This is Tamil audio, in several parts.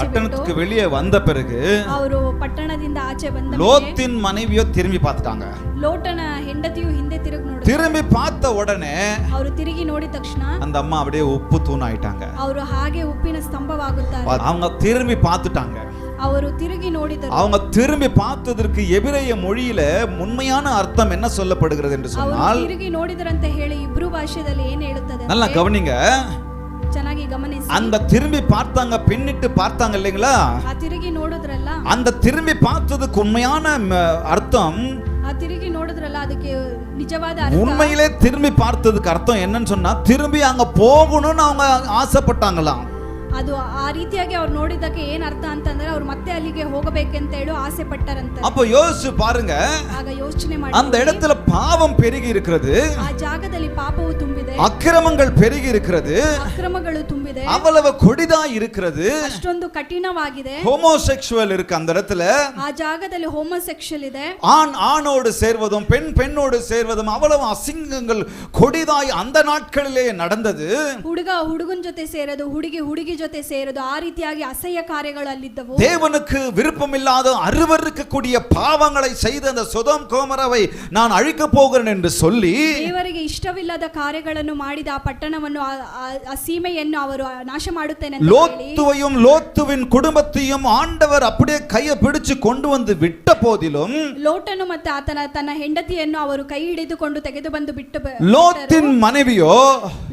பட்டணத்துக்கு வெளியே வந்த பிறகு ಅವರು ಪಟ್ಟಣದಿಂದ ಆಚೆ ಬಂದ ಮೇಲೆ லோத்தின் மனைவியோ திரும்பி பார்த்துட்டாங்க ಲೋಟನ ಹೆಂಡತಿಯು ಹಿಂದೆ ತಿರುಗಿ ನೋಡಿ திரும்பி பார்த்த உடனே ಅವರು ತಿರುಗಿ ನೋಡಿದ ತಕ್ಷಣ அந்த அம்மா அப்படியே உப்பு தூண் ஆயிட்டாங்க ಅವರು ಹಾಗೆ ಉಪ್ಪಿನ ಸ್ತಂಭವಾಗುತ್ತಾರೆ அவங்க திரும்பி பார்த்துட்டாங்க ಅವರು ತಿರುಗಿ ನೋಡಿದರು அவங்க திரும்பி பார்த்ததற்கு எபிரேய மொழியில உண்மையான அர்த்தம் என்ன சொல்லப்படுகிறது என்று ಅವರು சொன்னால் ತಿರುಗಿ ನೋಡಿದರಂತ ಹೇಳಿ ಇಬ್ರು ಭಾಷೆಯಲ್ಲಿ ಏನ್ ಹೇಳುತ್ತದೆ நல்லா ಅಂದ್ರೆ, கவனிங்க ಚೆನ್ನಾಗಿ ಗಮನಿಸಿ அந்த திரும்பி பார்த்தாங்க பின்னிட்டு பார்த்தாங்க இல்லைங்களா ಆ ತಿರುಗಿ ನೋಡಿದ್ರಲ್ಲ அந்த திரும்பி பார்த்ததுக்கு உண்மையான ம, அர்த்தம் ಆ ತಿರುಗಿ ನೋಡಿದ್ರಲ್ಲ ಅದಕ್ಕೆ ನಿಜವಾದ ಅರ್ಥ உண்மையிலே திரும்பி பார்த்ததுக்கு அர்த்தம் என்னன்னு சொன்னா திரும்பி அங்க போகணும்னு அவங்க ஆசைப்பட்டாங்களாம் ಅದು ಆ ರೀತಿಯಾಗಿ ಅವ್ರು ನೋಡಿದ್ದಕ್ಕೆ ಏನ್ ಅರ್ಥ ಅಂತಂದ್ರೆ ಅವ್ರು ಮತ್ತೆ ಅಲ್ಲಿಗೆ ಹೋಗಬೇಕಂತ ಹೇಳಿ ಆಸೆ ಪಟ್ಟರಂತೆ அப்ப யோசிச்சு பாருங்க ಆಗ ಯೋಚನೆ அந்த ಮಾಡಿ இடத்துல பாவம் பெருகி இருக்கிறது ಆ ಜಾಗದಲ್ಲಿ ಪಾಪವು ತುಂಬಿದೆ அக்கிரமங்கள் பெருகி இருக்கிறது ಅಕ್ರಮಗಳು ತುಂಬಿದೆ அவ்வளவு கொடிதா இருக்கிறது ಅಷ್ಟೊಂದು ಕಠಿಣವಾಗಿದೆ ஹோமோசெக்சுவல் இருக்கு அந்த இடத்துல ಆ ಜಾಗದಲ್ಲಿ ಹೋಮೋಸೆಕ್ಷಲ್ ಇದೆ ஆண் ஆணோடு சேர்வதும் பெண் பெண்ணோடு சேர்வதும் அவ்வளவு அசிங்கங்கள் கொடிதாய் அந்த நாட்களிலே நடந்தது ಹುಡುಗ ಹುಡುಗನ್ ಜೊತೆ ಸೇರೋದು ಹುಡುಗಿ ಹುಡುಗಿ ಜೊತೆ ಸೇರೋದು ಆ ರೀತಿಯಾಗಿ ಅಸಹ್ಯ ಕಾರ್ಯಗಳು ಅಲ್ಲಿದ್ದವು தேவனுக்கு விருப்பமில்லாத அருவருக்கக்கூடிய பாவங்களை செய்த அந்த சுதம் கோமரவை நான் அழிக்கப் போகிறேன் என்று சொல்லி ದೇವರಿಗೆ ಇಷ್ಟವಿಲ್ಲದ ಕಾರ್ಯಗಳನ್ನು ಮಾಡಿದ ಆ ಪಟ್ಟಣವನ್ನು ಆ- ಆ- ಆ ಸೀಮೆಯನ್ನು ಅವರು ನಾಶ ಮಾಡುತ್ತೇನೆ ಅಂತ ಹೇಳಿ லோத்துவையும் லோத்துவின் குடும்பத்தையும் ஆண்டவர் அப்படியே கையை பிடிச்சு கொண்டு வந்து விட்ட போதிலும் ಲೋಟನು ಮತ್ತೆ ಆತನ ತನ್ನ ಹೆಂಡತಿಯನ್ನು ಅವರು ಕೈ ಹಿಡಿದುಕೊಂಡು ತೆಗೆದು ಬಂದು ಬಿಟ್ಟು ಬ- லோத்தின் மனைவியோ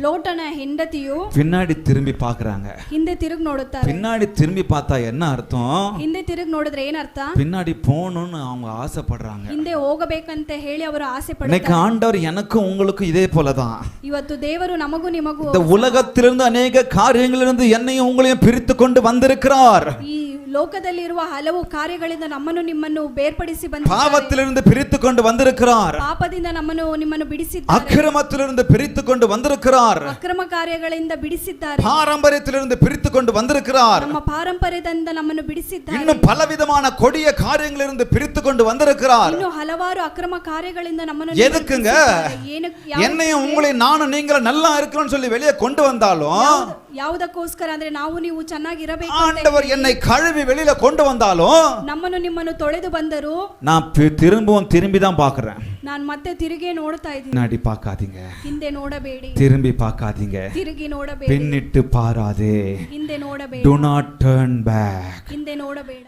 ಲೋಟನ ಹೆಂಡತಿಯು பின்னாடி திரும்பಿ பார்க்கறாங்க ಹಿಂದೆ ತಿರುಗಿ ನೋಡುತ್ತಾರೆ பின்னாடி திரும்பி பார்த்தா என்ன அர்த்தம் ಹಿಂದೆ ತಿರುಗಿ ನೋಡಿದ್ರೆ ಏನರ್ಥ பின்னாடி போகணும்னு அவங்க ஆசைப்படுறாங்க ಹಿಂದೆ ಹೋಗಬೇಕಂತ ಹೇಳಿ ಅವರು ಆಸೆ இன்னைக்கு ಪಡುತ್ತಾರೆ ஆண்டவர் எனக்கும் உங்களுக்கும் இதே போலதான் ಇವತ್ತು ದೇವರು ನಮಗೂ ನಿಮಗೂ இந்த உலகத்திலிருந்து அநேக காரியங்களிலிருந்து என்னையும் உங்களையும் பிரித்து கொண்டு வந்திருக்கிறார் ಈ ಲೋಕದಲ್ಲಿರುವ ಹಲವು ಕಾರ್ಯಗಳಿಂದ ನಮ್ಮನ್ನು ನಿಮ್ಮನ್ನು ಬೇರ್ಪಡಿಸಿ ಬಂದ பாவத்திலிருந்து பிரித்து கொண்டு வந்திருக்கிறார் ಪಾಪದಿಂದ ನಮ್ಮನ್ನು ನಿಮ್ಮನ್ನು ಬಿಡಿಸಿದ್ದಾರೆ அக்கிரமத்திலிருந்து பிரித்து கொண்டு வந்திருக்கிறார் ಅಕ್ರಮ ಕಾರ್ಯಗಳಿಂದ ಬಿಡಿಸಿದ್ದಾರೆ பாரம்பரியத்திலிருந்து பிரித்து கொண்டு வந்திருக்கிறார் ನಮ್ಮ ಪಾರಂಪರ್ಯದಿಂದ ನಮ್ಮನ್ನು ಬಿಡಿಸಿದ್ದಾರೆ இன்னும் பலவிதமான கொடிய காரியங்களிலிருந்து பிரித்து கொண்டு வந்திருக்கிறார் ಇನ್ನು ಹಲವಾರು ಅಕ್ರಮ ಕಾರ್ಯಗಳಿಂದ ನಮ್ಮನ್ನು எதுக்குங்க ಬಿಡಿಸಿದ್ದಾರೆ. ಏನಕ್ಕೆ ಯಾವ- என்னையும் உங்களையும் நானும் நீங்களும் நல்லா இருக்கிறோம்னு சொல்லி வெளியே கொண்டு வந்தாலும் ಯಾವ್ದು- ಯಾವುದಕ್ಕೋಸ್ಕರ ಅಂದ್ರೆ ನಾವು ನೀವು ಚೆನ್ನಾಗಿರಬೇಕು ಅಂತ ஆண்டவர் என்னை கழுவி வெளியில கொண்டு வந்தாலும் ನಮ್ಮನ್ನು ನಿಮ್ಮನ್ನು ತೊಳೆದು ಬಂದರು நான் பி- திரும்பவும் திரும்பி தான் பார்க்கறேன் ನಾನು ಮತ್ತೆ ತಿರುಗಿ ನೋಡ್ತಾ ಇದ್ದೀನಿ பின்னாடி பார்க்காதீங்க ಹಿಂದೆ ನೋಡಬೇಡಿ திரும்பி பார்க்காதீங்க ತಿರುಗಿ ನೋಡಬೇಡಿ பின்னிட்டு பாராதே ಹಿಂದೆ ನೋಡಬೇಡಿ டு நாட் டர்ன் பேக் ಹಿಂದೆ ನೋಡಬೇಡ